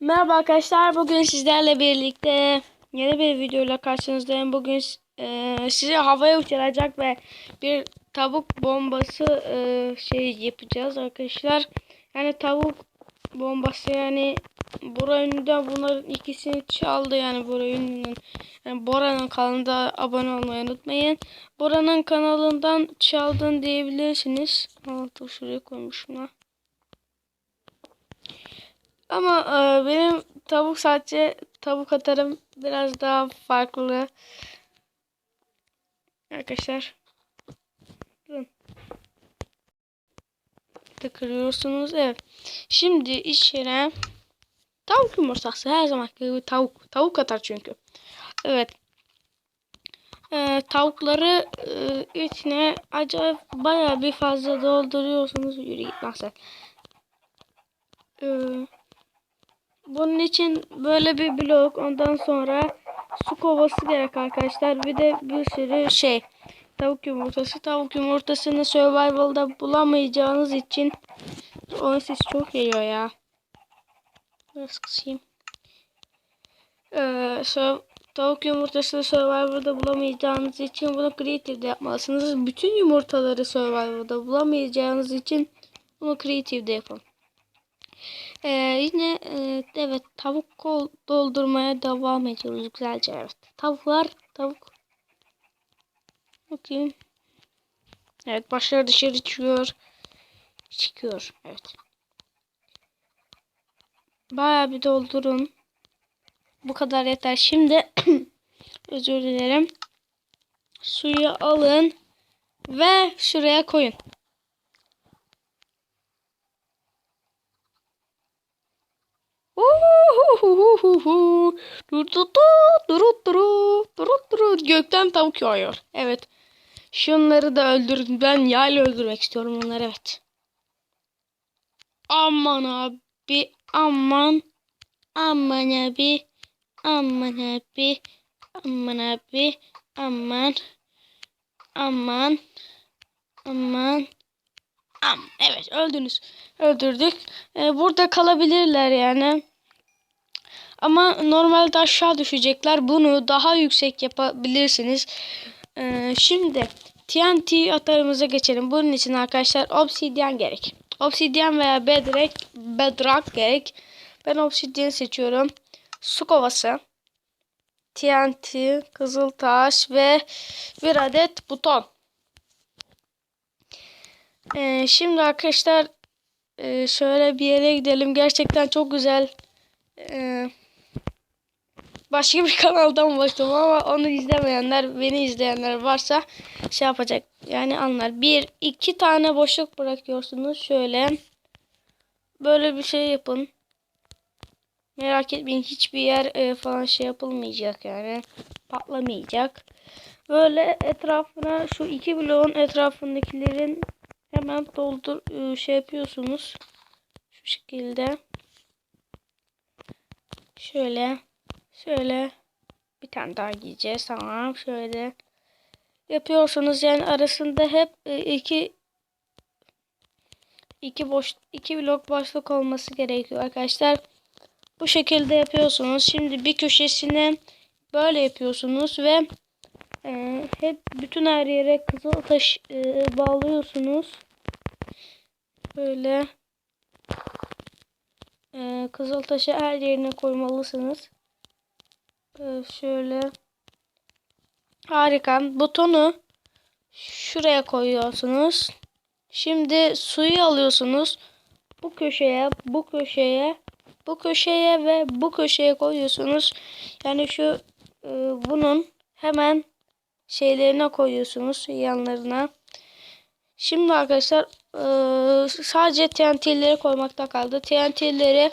Merhaba arkadaşlar. Bugün sizlerle birlikte yeni bir videoyla karşınızdayım. Bugün e, sizi havaya uçuracak ve bir tavuk bombası e, şey yapacağız arkadaşlar. Yani tavuk bombası yani Bora Ünlü'den bunların ikisini çaldı yani Bora Ünlü'nün. Yani Bora'nın kanalına abone olmayı unutmayın. Bora'nın kanalından çaldın diyebilirsiniz. Dur şuraya koymuşum lan. Ama e, benim tavuk sadece tavuk atarım biraz daha farklı. Arkadaşlar. Durun. Tıkırıyorsunuz. Evet. Şimdi içine tavuk yumurtası her zaman gibi tavuk. Tavuk atar çünkü. Evet. E, tavukları e, içine acayip bayağı bir fazla dolduruyorsunuz. Yürü git lan sen. Eee bunun için böyle bir blok ondan sonra su kovası gerek arkadaşlar. Bir de bir sürü şey. Tavuk yumurtası. Tavuk yumurtasını survival'da bulamayacağınız için onun sesi çok geliyor ya. Biraz kısayım. Ee, so tavuk yumurtasını survival'da bulamayacağınız için bunu creative'de yapmalısınız. Bütün yumurtaları survival'da bulamayacağınız için bunu creative'de yapın. Ee, yine e, evet tavuk kol doldurmaya devam ediyoruz güzelce evet. Tavuklar tavuk. Bakayım. Evet başları dışarı çıkıyor. Çıkıyor evet. Baya bir doldurun. Bu kadar yeter. Şimdi özür dilerim. Suyu alın ve şuraya koyun. Gökten tavuk yağıyor. Evet. Şunları da öldürdüm. Ben yayla öldürmek istiyorum onları evet. Aman abi. Aman. Aman abi. Aman abi. Aman abi. Aman. Aman. Aman. Am, evet öldünüz. Öldürdük. Ee, burada kalabilirler yani. Ama normalde aşağı düşecekler. Bunu daha yüksek yapabilirsiniz. Ee, şimdi TNT atarımıza geçelim. Bunun için arkadaşlar obsidyen gerek. Obsidyen veya bedrock, bedrock gerek. Ben obsidyen seçiyorum. Su kovası. TNT, kızıltaş ve bir adet buton. Ee, şimdi arkadaşlar e, şöyle bir yere gidelim. Gerçekten çok güzel. Ee, başka bir kanaldan başladım ama onu izlemeyenler, beni izleyenler varsa şey yapacak. Yani anlar. Bir, iki tane boşluk bırakıyorsunuz. Şöyle. Böyle bir şey yapın. Merak etmeyin hiçbir yer e, falan şey yapılmayacak yani. Patlamayacak. Böyle etrafına şu iki bloğun etrafındakilerin hemen doldur şey yapıyorsunuz. Şu şekilde. Şöyle. Şöyle. Bir tane daha giyeceğiz. Tamam. Şöyle. Yapıyorsunuz. Yani arasında hep iki iki boş iki blok boşluk olması gerekiyor arkadaşlar. Bu şekilde yapıyorsunuz. Şimdi bir köşesine böyle yapıyorsunuz ve e, hep bütün her yere kızıl taş e, bağlıyorsunuz. Böyle e, kızıl taşı her yerine koymalısınız. E, şöyle harika. Butonu şuraya koyuyorsunuz. Şimdi suyu alıyorsunuz. Bu köşeye, bu köşeye, bu köşeye ve bu köşeye koyuyorsunuz. Yani şu e, bunun hemen şeylerine koyuyorsunuz yanlarına. Şimdi arkadaşlar e, sadece TNT'leri koymakta kaldı. TNT'leri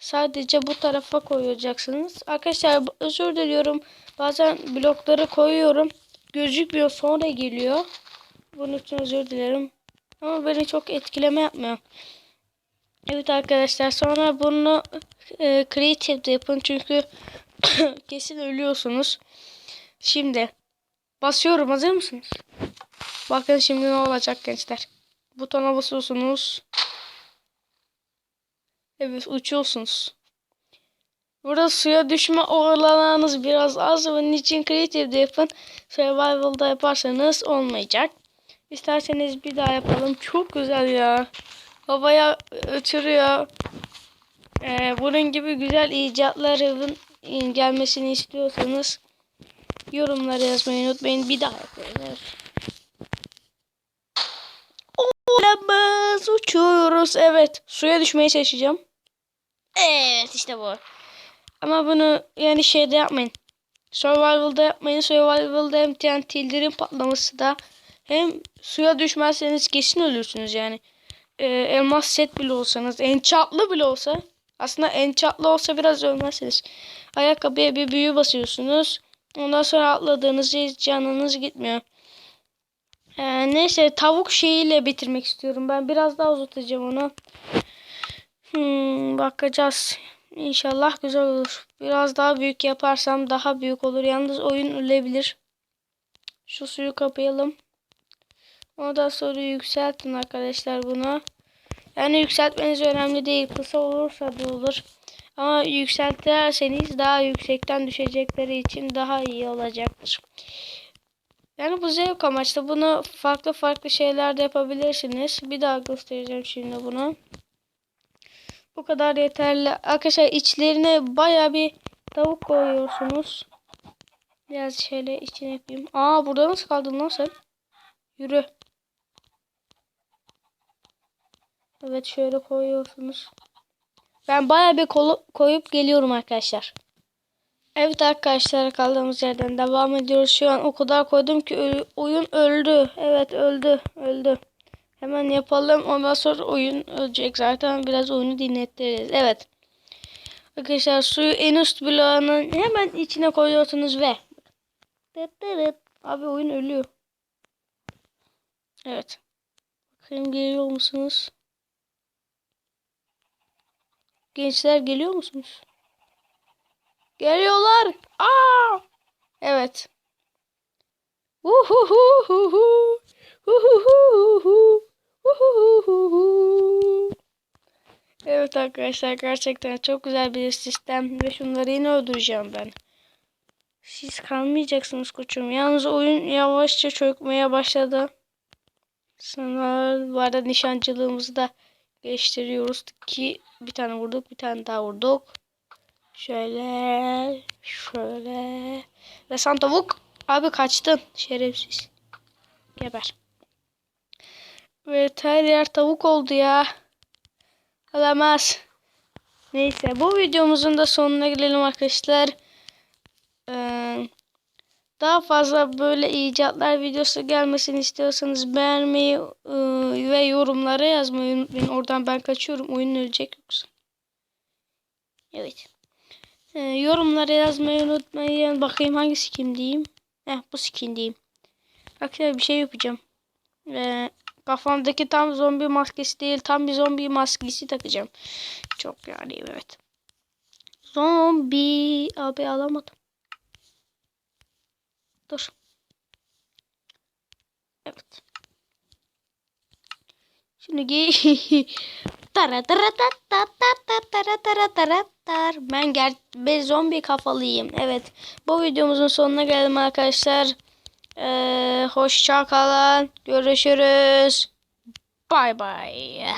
sadece bu tarafa koyacaksınız. Arkadaşlar özür diliyorum. Bazen blokları koyuyorum. Gözükmüyor sonra geliyor. Bunun için özür dilerim. Ama beni çok etkileme yapmıyor. Evet arkadaşlar sonra bunu e, creative'de yapın çünkü kesin ölüyorsunuz. Şimdi basıyorum hazır mısınız? Bakın şimdi ne olacak gençler. Butona basıyorsunuz. Evet uçuyorsunuz. Burada suya düşme olanağınız biraz az. Bunun için creative'de yapın. Survival'da yaparsanız olmayacak. İsterseniz bir daha yapalım. Çok güzel ya. Havaya uçuruyor. Ee, bunun gibi güzel icatların gelmesini istiyorsanız yorumlara yazmayı unutmayın. Bir daha yapıyoruz. Olamaz uçuyoruz. Evet. Suya düşmeyi seçeceğim. Evet işte bu. Ama bunu yani şeyde yapmayın. Survival'da yapmayın. Survival'da hem TNT'lerin patlaması da hem suya düşmezseniz kesin ölürsünüz yani. Ee, elmas set bile olsanız, enchantlı bile olsa aslında enchantlı olsa biraz ölmezsiniz. Ayakkabıya bir büyü basıyorsunuz. Ondan sonra atladığınızda hiç canınız gitmiyor. Ee, neyse tavuk şeyiyle bitirmek istiyorum. Ben biraz daha uzatacağım onu. Hmm, bakacağız. İnşallah güzel olur. Biraz daha büyük yaparsam daha büyük olur. Yalnız oyun ölebilir. Şu suyu kapayalım. Ondan sonra yükseltin arkadaşlar bunu. Yani yükseltmeniz önemli değil. Kısa olursa da olur. Ama yükseltirseniz daha yüksekten düşecekleri için daha iyi olacaktır. Yani bu zevk amaçlı. Bunu farklı farklı şeylerde yapabilirsiniz. Bir daha göstereceğim şimdi bunu. Bu kadar yeterli. Arkadaşlar içlerine baya bir tavuk koyuyorsunuz. Biraz şöyle içine yapayım. Aa burada nasıl kaldın lan sen? Yürü. Evet şöyle koyuyorsunuz. Ben baya bir koyup geliyorum arkadaşlar. Evet arkadaşlar kaldığımız yerden devam ediyoruz. Şu an o kadar koydum ki oyun öldü. Evet öldü. Öldü. Hemen yapalım. Ondan sonra oyun ölecek. Zaten biraz oyunu dinlettiririz. Evet. Arkadaşlar suyu en üst bloğunun hemen içine koyuyorsunuz ve Abi oyun ölüyor. Evet. Bakayım geliyor musunuz? Gençler geliyor musunuz? Geliyorlar. Aa! Evet. Uhuhuhuhu. Uhuhuhuhu. Evet arkadaşlar gerçekten çok güzel bir sistem ve şunları yine öldüreceğim ben. Siz kalmayacaksınız koçum. Yalnız oyun yavaşça çökmeye başladı. Sonra bu arada nişancılığımızı da geliştiriyoruz ki bir tane vurduk bir tane daha vurduk. Şöyle şöyle ve sen tavuk abi kaçtın şerefsiz. Geber. Evet her yer tavuk oldu ya. Olamaz. Neyse bu videomuzun da sonuna gelelim arkadaşlar. Ee, daha fazla böyle icatlar videosu gelmesini istiyorsanız beğenmeyi e, ve yorumlara yazmayı unutmayın. Oradan ben kaçıyorum. Oyun ölecek yoksa. Evet. Ee, yorumlara yazmayı unutmayın. Bakayım hangi skin diyeyim. Heh bu skin diyeyim. Arkadaşlar bir şey yapacağım. Ee, kafamdaki tam zombi maskesi değil. Tam bir zombi maskesi takacağım. Çok yani evet. Zombi. Abi alamadım. Dur. Evet. Şimdi tara tara ta ta ta ta tara tara tara tar. Ben ger ben zombi kafalıyım. Evet. Bu videomuzun sonuna geldim arkadaşlar. Ee, hoşça kalın. Görüşürüz. Bye bye.